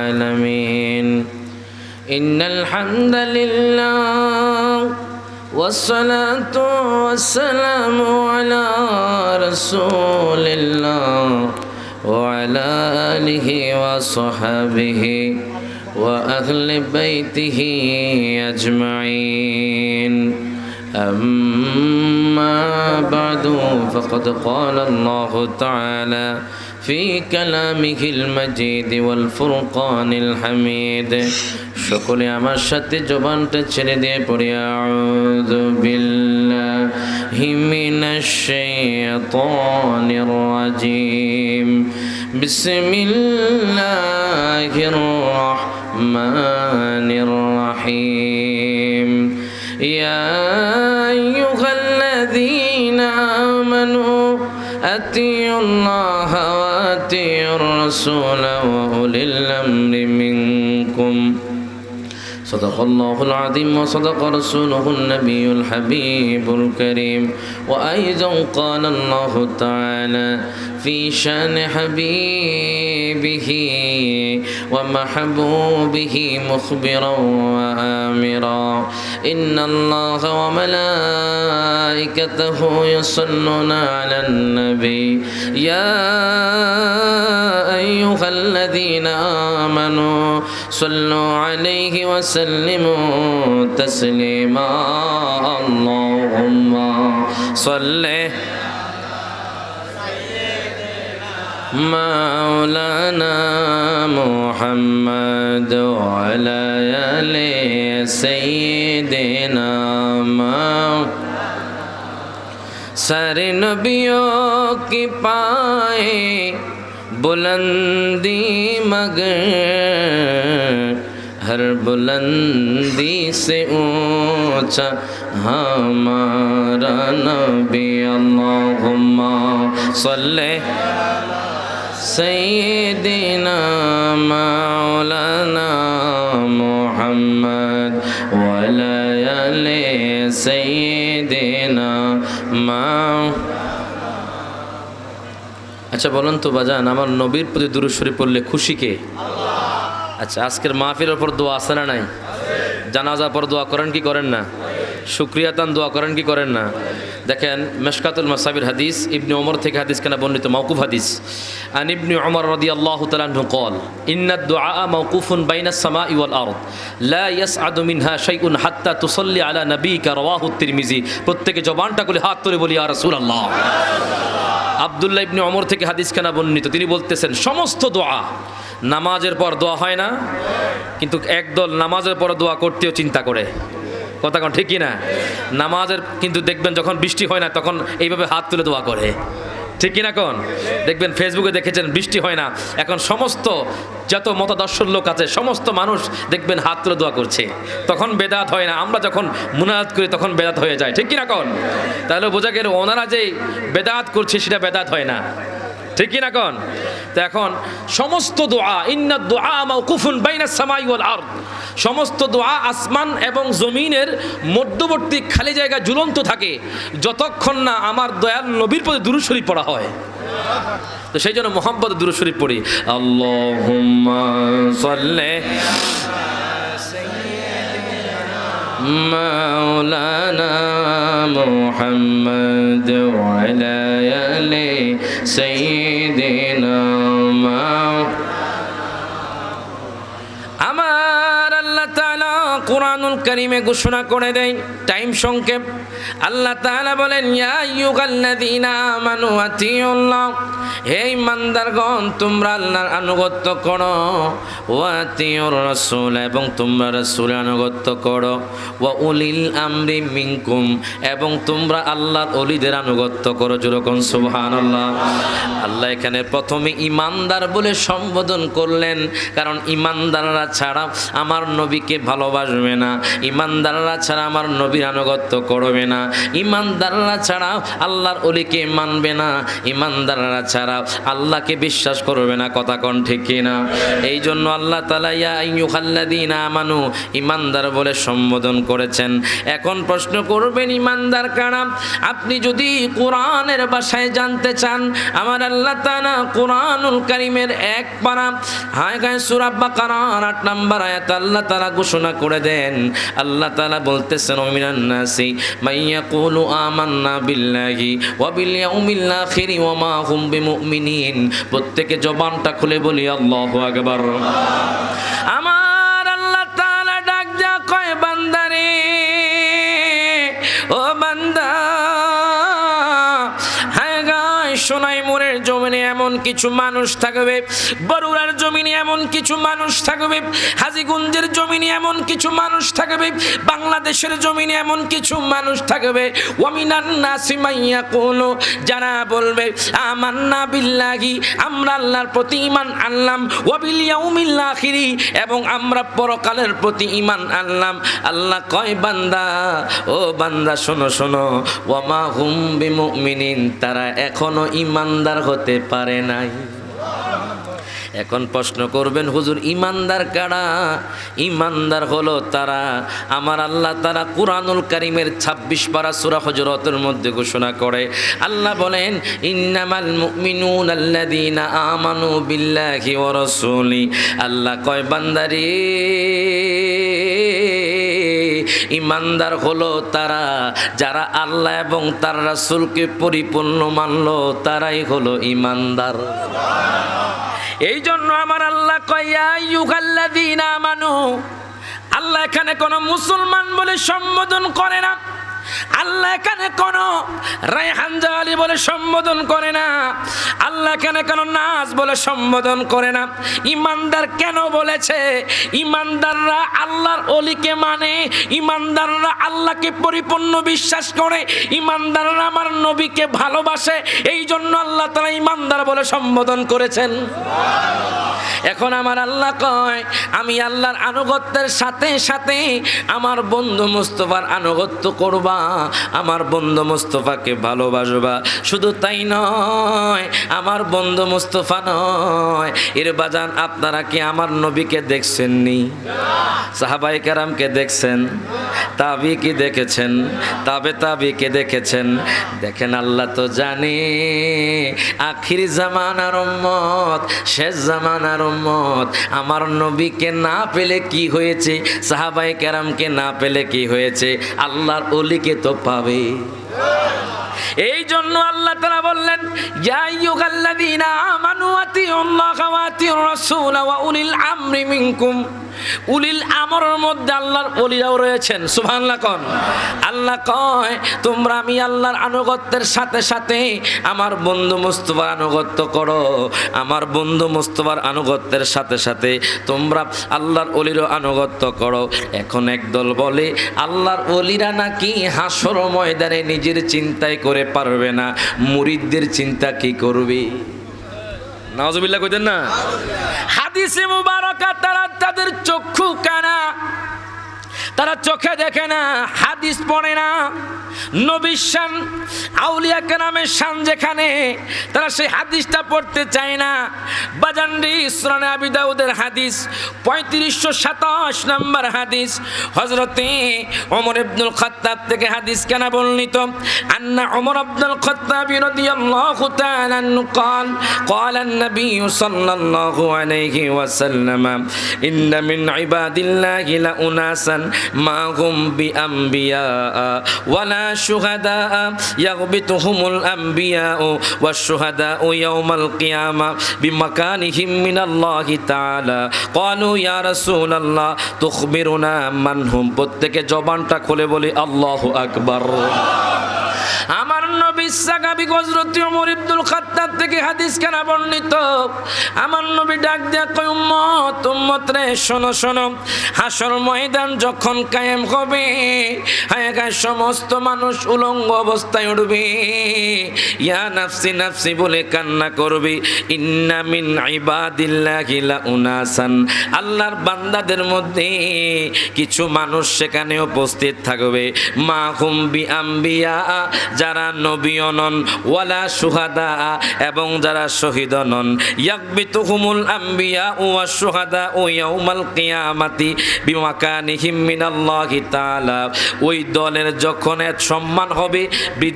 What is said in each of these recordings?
العالمين. إن الحمد لله والصلاة والسلام على رسول الله وعلى آله وصحبه وأهل بيته أجمعين. أما بعد فقد قال الله تعالى في كلامه المجيد والفرقان الحميد সকলে আমার সাথে জবানটা ছেড়ে দিয়ে পড়ি আউযু বিল্লাহি মিনাশ শাইতানির রাজিম বিসমিল্লাহির রাহমানির রাহিম ইয়া وأطيعوا الرسول وأولي الأمر منكم. صدق الله العظيم وصدق رسوله النبي الحبيب الكريم. وأيضا قال الله تعالى في شأن حبيبه ومحبوبه مخبرا وآمرا. إن الله وملائكته يصلون على النبي. يا أيها الذين آمنوا صلوا عليه وسلموا تسليما. اللهم صل مولانا محمد وعلى آل سيدنا مولانا سر نبيوك پائے बुलंदी मगर हर बुलंदी से ऊंचा हमारा नबी अल्लाहुम्मा सल्ले सैयदना मौलाना আচ্ছা বলুন তো বাজান, আমার নবীর প্রতি দুরুশ্বরী পড়লে খুশি কে? আচ্ছা আজকের মাহফিলের ওপর দোয়া আছে না নাই? জানাজা পর দোয়া করেন কি করেন না? শুক্রিয়াতান দোয়া করেন কি করেন না? দেখেন, মেশকাতুল মাসাবির হাদিস, ইবনে ওমর থেকে হাদিস কেনা বর্ণিত? মৌকুফ হাদিস। আন ইবনে ওমর রদি আল্লাহ তালাহু কল ইন্না দুআ মৌকুফুন বাইনা সামা ইওয়াল আরদ, লা ইয়াসআদু মিনহা শাইউন হাত্তা তুসাল্লি আলা নবিকা রাওয়াহু তিরমিজি। প্রত্যেকে জবানটা করে হাত তুলে বলি, ইয়া রাসূলুল্লাহ। আবদুল্লাহ ইবনি অমর থেকে হাদিস খানা বর্ণিত। তিনি বলতেছেন, সমস্ত দোয়া নামাজের পর দোয়া হয় না, কিন্তু একদল নামাজের পর দোয়া করতেও চিন্তা করে। কথা কোন ঠিকই না? নামাজের কিন্তু দেখবেন যখন বৃষ্টি হয় না, তখন এইভাবে হাত তুলে দোয়া করে। ঠিক কিনা কোন? দেখবেন ফেসবুকে দেখেছেন, বৃষ্টি হয় না। এখন সমস্ত যত মতাদর্শর লোক আছে, সমস্ত মানুষ দেখবেন হাত তুলে দোয়া করছে। তখন বেদাত হয় না। আমরা যখন মুনাদ করি, তখন বেদাত হয়ে যায়। ঠিক কিনা কোন? তাহলে বোঝা গেল, ওনারা যে বেদাত করছে, সেটা বেদাত হয় না। ঠিক কিনা কোন তো এখন সমস্ত দোয়া ইন্না দোয়া মাউকুফুন বাইনা সামাই ওয়াল আরদ সমস্ত দোয়া আসমান এবং জমিনের মধ্যবর্তী খালি জায়গা ঝুলন্ত থাকে যতক্ষণ না আমার দয়াল নবীর প্রতি দুরুশরী পড়া হয় তো সেই জন্য মোহাম্মদ দুরুশরী পড়ি আল্লাহুম্মা সাল্লি مولانا محمد وعلى آل سيدنا কারীমে ঘোষণা করে দেয়, টাইম সংক্ষেপ। আল্লাহ তাআলা বলেন, ইয়া হে ইমানদারগণ তোমরা আল্লাহর আনুগত্য করো, ওয়া আতিউর রাসূল, এবং তোমরা রাসূলের আনুগত্য করো, ওয়া উলিল আমরি মিনকুম, এবং তোমরা আল্লাহর অলিদের আনুগত্য করো। যেরকম সুবহানাল্লাহ। আল্লাহ আল্লাহ এখানে প্রথমে ইমানদার বলে সম্বোধন করলেন, কারণ ইমানদাররা ছাড়া আমার নবীকে ভালোবাসবে না। ইমানদাররা ছাড়া আমার নবীর আনুগত্য করবে না। ইমানদাররা ছাড়া আল্লাহর অলিকে মানবে না। ইমানদাররা ছাড়া আল্লাহকে বিশ্বাস করবে না, কথা কন ঠিক কিনা এই জন্য আল্লাহ তালা ইয়া আইয়ুহাল্লাযীনা আমানু ইমানদার বলে সম্বোধন করেছেন। এখন প্রশ্ন করবেন, ইমানদার কারা? আপনি যদি কোরআনের ভাষায় জানতে চান, আমার আল্লাহ তাআলা কোরআনুল কারীমের এক পারা, হায় গায়ে সূরা বাকারার আট নাম্বার আয়াত আল্লাহ তাআলা ঘোষণা করে দেন। আল্লাহ তালা বলতেছেন মিনান মাইয়া মাইয়াকুলু আমান্না বিল্লাহি ওয়া বিল ইয়াউমিল আখিরি ওয়া মা হুম বিমুমিনিন। প্রত্যেকে জবানটা খুলে বলি আমার আল্লাহ তাআলা ডাক যা কয়, বান্দারে, ও বান্দা এমন কিছু মানুষ থাকবে, বরুড়ার জমিনে এমন কিছু মানুষ থাকবে, হাজিগঞ্জের জমিনে এমন কিছু মানুষ থাকবে, বাংলাদেশের জমিনে এমন কিছু মানুষ থাকবে। ওয়ামিনান নাসিমাইয়া কোলো যারা বলবে, আমান্না বিল্লাহি, আমরা আল্লাহর প্রতি ইমান আনলাম ওয়াবিল ইয়াউমিল এবং আমরা পরকালের প্রতি ইমান আনলাম। আল্লাহ কয়, বান্দা, ও বান্দা, শোনো শোনো ওয়ামা হুম বিমুমিনিন, তারা এখনও ইমানদার হতে পারে নাই। এখন প্রশ্ন করবেন, হুজুর, ইমানদার কারা? ইমানদার হলো তারা। আমার আল্লাহ তারা কুরআনুল কারিমের ছাব্বিশ পারা সুরা হজরতের মধ্যে ঘোষণা করে, আল্লাহ বলেন, ইন্নামাল মুমিনুন আল্লাযীনা আমানু বিল্লাহি ওয়া রাসূলি। আল্লাহ কয়, বান্দারে ইমানদার হলো তারা, যারা আল্লাহ এবং তার রাসুলকে পরিপূর্ণ মানল, তারাই হলো ইমানদার। এই জন্য আমার আল্লাহ কয়াল্লা দিন মানু আল্লাহ এখানে কোনো মুসলমান বলে সম্বোধন করে না। আল্লাহ এখানে কোন রায়হান জালি বলে সম্বোধন করে না। আল্লাহ এখানে কোন নাচ বলে সম্বোধন করে না। ইমানদার কেন বলেছে? ইমানদাররা আল্লাহর অলিকে মানে ইমানদাররা আল্লাহকে পরিপূর্ণ বিশ্বাস করে, ইমানদাররা আমার নবীকে ভালোবাসে এই জন্য আল্লাহ তারা ইমানদার বলে সম্বোধন করেছেন। এখন আমার আল্লাহ কয়, আমি আল্লাহর আনুগত্যের সাথে সাথে আমার বন্ধু মুস্তফার আনুগত্য করবা, আমার বন্ধু মুস্তফাকে ভালোবাসবা। শুধু তাই নয়, আমার বন্ধু মুস্তফা নয়, এর বাজান আপনারা কি আমার নবীকে দেখছেননি? সাহাবাই কারামকে দেখছেন? তাবি কি দেখেছেন? তাবে তাবি কে দেখেছেন? দেখেন আল্লাহ তো জানি। আখির জামানার উম্মত, শেষ জামানার উম্মত। আমার নবীকে না পেলে কি হয়েছে? সাহাবাই কেরামকে না পেলে কি হয়েছে? আল্লাহর অলিকে তো পাবে। এই জন্য আল্লাহ তারা বললেন উলিল আমরের মধ্যে আল্লাহর অলিরাও আল্লাহ কয়, তোমরা আমার বন্ধু মুস্তফার আনুগত্য করো। আমার বন্ধু মুস্তফার আনুগত্যের সাথে সাথে তোমরা আল্লাহর অলিরও আনুগত্য করো। এখন একদল বলে, আল্লাহর অলিরা নাকি হাসর ময়দানে নিজের চিন্তায় করে পারবে না। মুরিদদের চিন্তা কি করবে? নওয়াজবিল্লাহ কইতেন না? হাদিসে মুবারকা, তারা তাদের চক্ষু কানা। তারা চোখে দেখে না, হাদিস পড়ে না। নবীর শান আউলিয়া কেরামের শান যেখানে তারা সেই হাদিসটা পড়তে চায় না বাজানরি ইসরানে আবি দাউদের হাদিস পঁয়ত্রিশশো সাতাশ নম্বর হাদিস হজরতে ওমর ইবনুল খাত্তাব থেকে হাদিস কেনা বর্ণিত আন্না ওমর আব্দুল খাত্তাব রাদিয়াল্লাহু তাআলা আনহু قال قال النبي صلى الله عليه وسلم إن من عباد الله لأناسا ما هم بأنبياء ولا শুহাদাআ ইয়াগবিতুহুমুল আমবিয়াউ ওয়াস শুহাদাউ ইয়াউমাল কিয়ামা প্রত্যেকে জবানটা খুলে বলি আল্লাহু আকবার। আমার নবী নবী সমস্ত মানুষ উলঙ্গ অবস্থায় উঠবে। ইয়া নাফসি নাফসি বলে কান্না করবে। ইন্না মিন ইবাদিল্লাহি উনাসান আল্লাহর বান্দাদের মধ্যে কিছু মানুষ সেখানে উপস্থিত থাকবে। মা হুম বি আম্বিয়া, যারা নন, ওয়ালা সুহাদা, এবং যারা শহীদ নন, ইয়াকবিতুহুমুল আম্বিয়া ওয়া সুহাদা ও ইয়াউমাল কিয়ামাতি বিমাকানিহিম মিনাল্লাহি তাআলা। ওই দলের যখন এক সম্মান হবে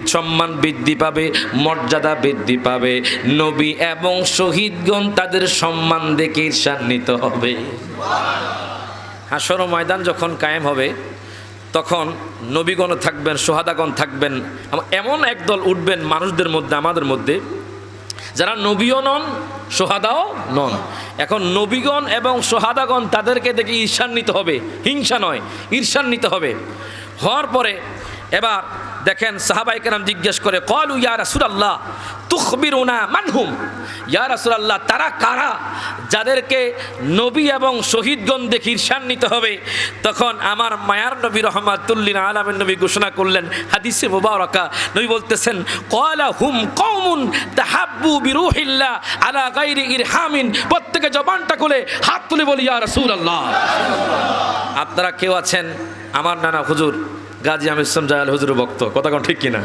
সম্মান বৃদ্ধি পাবে, মর্যাদা বৃদ্ধি পাবে। নবী এবং শহীদগণ তাদের সম্মান দেখে ঈর্ষান্বিত হবে। হাসর ময়দান যখন কায়েম হবে তখন নবীগণ থাকবেন, সোহাদাগণ থাকবেন এমন একদল উঠবেন মানুষদের মধ্যে, আমাদের মধ্যে, যারা নবীও নন, সোহাদাও নন। এখন নবীগণ এবং সোহাদাগণ তাদেরকে দেখে ঈর্ষান্বিত হবে, হিংসা নয়, ঈর্ষান্বিত হবে। হওয়ার পরে এবার দেখেন সাহাবাই কেরাম জিজ্ঞেস করে, কলু ইয়া রাসূলুল্লাহ, তুখবিরুনা মানহুম? ইয়া রাসূলুল্লাহ, তারা কারা যাদেরকে নবী এবং শহীদগণ দেখে ঈর্ষান্বিত হবে? তখন আমার মায়ার নবী রহমাতুল্লিন আলামের নবী ঘোষণা করলেন, হাদিসে মুবারকা, নবী বলতেছেন, কলা হুম কৌমুন তাহাব্বু বিরুহিল্লা আলা গাইরি ইরহামিন। প্রত্যেকে জবানটা খুলে হাত তুলে বলি, ইয়া রাসূলুল্লাহ। আপনারা কেউ আছেন? আমার নানা হুজুর গাজী আমির ইসলাম জায়াল হুজুরের ভক্ত। কথা কোন ঠিক কিনা?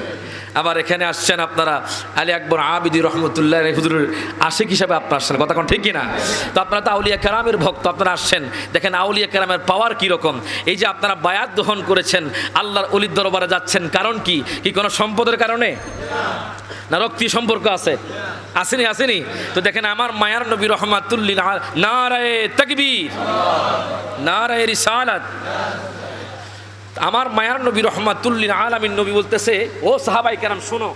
আবার এখানে আসছেন আপনারা আলী আকবর আবিদি রহমতুল্লাহ হুজুরের আশিক হিসাবে আপনারা আসছেন। কথা কোন ঠিক কিনা? তো আপনারা তো আউলিয়া কেরামের ভক্ত, আপনারা আসছেন। দেখেন আউলিয়া কেরামের পাওয়ার কীরকম? এই যে আপনারা বায়াত গ্রহণ করেছেন, আল্লাহর অলির দরবারে যাচ্ছেন, কারণ কি? কি কোনো সম্পদের কারণে? না রক্তি সম্পর্ক আছে? আসেনি আসেনি? তো দেখেন আমার মায়ার নবী রহমাতুল্লিল নারায়ে তাকবীর, নারায়ে রিসালাত। আমার মায়ার নবী রহমাতুল্লিন আলামিন নবী বলতেছে, ও সাহাবাই কেরাম, শোনো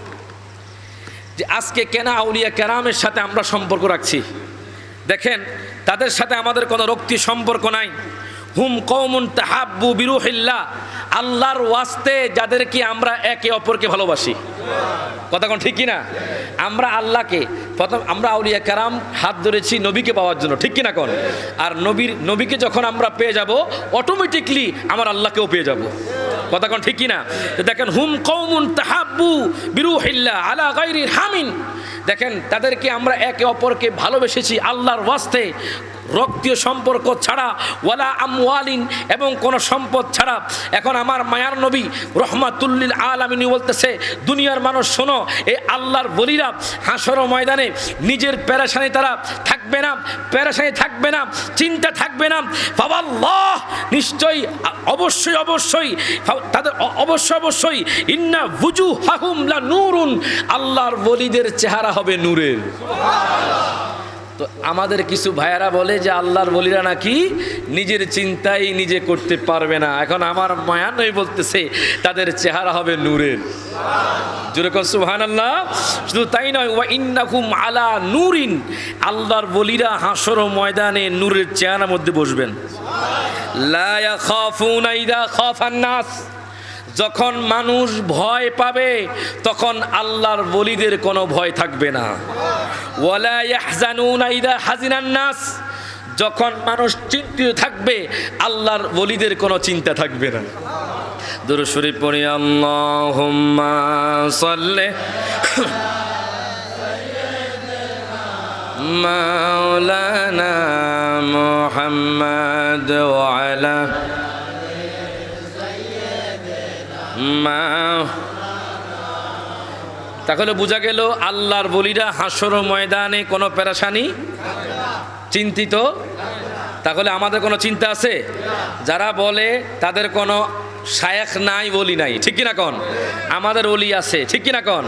যে আজকে কেনা আউলিয়া কেরামের সাথে আমরা সম্পর্ক রাখছি। দেখেন, তাদের সাথে আমাদের কোনো রক্তি সম্পর্ক নাই। হুম কৌমুন তাহাব্বু বিরুহিল্লা আল্লাহর ওয়াস্তে যাদেরকে আমরা একে অপরকে ভালোবাসি। কথা কোন ঠিক কিনা? আমরা আল্লাহকে, প্রথম আমরা আউলিয়া কারাম হাত ধরেছি নবীকে পাওয়ার জন্য, ঠিক কিনা কোন? আর নবীর, নবীকে যখন আমরা পেয়ে যাব অটোমেটিকলি আমার আল্লাহকেও পেয়ে যাব। কথা কোন ঠিক কিনা? দেখেন, হুম কৌমুন তাহাব্বু বিরুহিল্লা আলা গাইরির হামিন। দেখেন, তাদেরকে আমরা একে অপরকে ভালোবেসেছি আল্লাহর ওয়াস্তে। রক্তীয় সম্পর্ক ছাড়া, ওয়ালা আমওয়ালিন এবং কোনো সম্পদ ছাড়া। এখন আমার মায়ার নবী রহমাতুল্লিল আলামিনী বলতেছে, দুনিয়ার মানুষ শোনো এই আল্লাহর বলিরা হাসর ময়দানে নিজের প্যারাসানি তারা থাকবে না প্যারাসানি থাকবে না, চিন্তা থাকবে না। বাবা আল্লাহ নিশ্চয়ই, অবশ্যই অবশ্যই তাদের অবশ্যই অবশ্যই, ইন্না বুজু হাহুম লা নূরুন। আল্লাহর বলিদের চেহারা হবে নূরের। তো আমাদের কিছু ভাইয়ারা বলে যে আল্লাহর বলিরা নাকি নিজের চিন্তাই নিজে করতে পারবে না। এখন আমার মায়া নই বলতেছে, তাদের চেহারা হবে নূরের। যেরকম সুহান আল্লাহ শুধু তাই নয়, ওয়া ইন্নাকুম আলা নূরিন। আল্লাহর বলিরা হাসর ময়দানে নূরের চেহারার মধ্যে বসবেন। লা ইয়াখাফুনা ইদা খাফান নাস। যখন মানুষ ভয় পাবে, তখন আল্লাহর বলিদের কোনো ভয় থাকবে না। নাস। যখন মানুষ চিন্তিত থাকবে, আল্লাহর বলিদের কোনো চিন্তা থাকবে না। দুরুশরী পড়ি সাল্লি মাওলানা মুহাম্মদ ওয়ালা তাহলে বোঝা গেল আল্লাহর বলিরা হাসর ময়দানে কোনো পেরাশানি? চিন্তিত? তাহলে আমাদের কোনো চিন্তা আছে? যারা বলে তাদের কোনো শায়েখ নাই বলি নাই, ঠিক কিনা কন? আমাদের অলি আছে, ঠিক কিনা কন?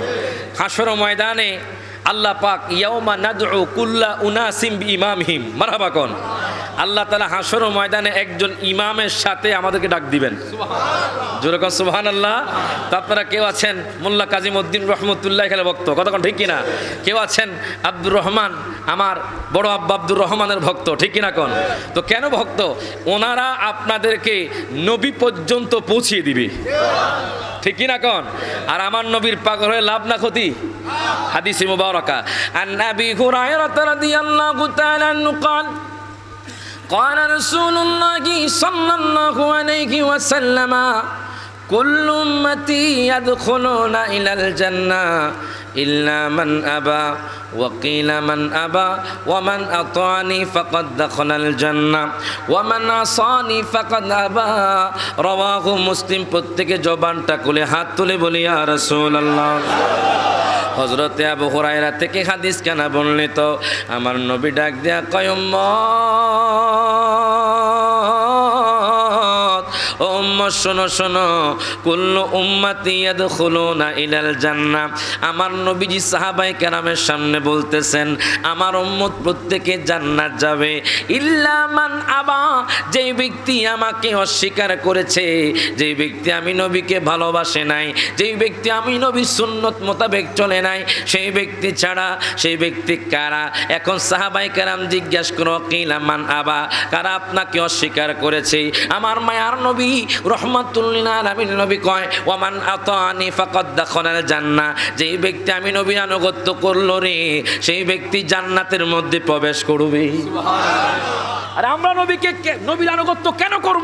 হাসর ময়দানে আল্লাহ পাক ইয়াউমা নাদউ কুল্লা উনাসিম ইমামহিম মারহাবা কন? আল্লাহ তালা হাসর ময়দানে একজন ইমামের সাথে আমাদেরকে ডাক দিবেন। জোরে কন সুবহান আল্লাহ তারপরে কেউ আছেন? মোল্লা কাজিম উদ্দিন রহমতুল্লাহ খেলে ভক্ত। কতক্ষণ ঠিক কিনা? কেউ আছেন? আব্দুর রহমান আমার বড় আব্বা আব্দুর রহমানের ভক্ত ঠিক কিনা কোন? তো কেন ভক্ত? ওনারা আপনাদেরকে নবী পর্যন্ত পৌঁছিয়ে দিবে। ঠিক কি না কন? আর আমার নবীর পাগল হয়ে লাভ না ক্ষতি? হাদিসে মুবারকা। আন নাবি হুরায়রা রাদিয়াল্লাহু তাআলা আনহু قال قال رسول الله صلى الله عليه وسلم كل أمتي يدخلون إلى الجنة إلا من أبى وقيل من أبى ومن أطعني فقد دخل الجنة ومن عصاني فقد أبى رواه مسلم প্রত্যেকে জবানটা খুলে হাত তুলে বলি ইয়া রাসূলুল্লাহ হজরতে আবু হুরায়রা থেকে হাদিস কেন বললি তো আমার নবী ডাক দেয়া কয়ম উম্মত শোনো শোনো। জান্নাহ আমার নবীজি সাহাবাই কেরামের সামনে বলতেছেন, আমার উম্মত প্রত্যেকে জান্নাত যাবে। ইল্লা মান আবা, যেই ব্যক্তি আমাকে অস্বীকার করেছে, যেই ব্যক্তি আমি নবীকে ভালোবাসে নাই, যেই ব্যক্তি আমি নবীর সুন্নত মোতাবেক চলে নাই, সেই ব্যক্তি ছাড়া, সেই ব্যক্তি কারা? এখন সাহাবাই কারাম জিজ্ঞাসা করো কিলা মান আবা, কারা আপনাকে অস্বীকার করেছে? আমার মায়ার নবী রহমাতুল্লিনা আলামিন নবী কয় ওয়ামান আতানি ফাকাদ দাখালাল জান্না যেই ব্যক্তি আমি নবীর আনুগত্য করল রে সেই ব্যক্তি জান্নাতের মধ্যে প্রবেশ করবে। আর আমরা নবীকে নবীর আনুগত্য কেন করব?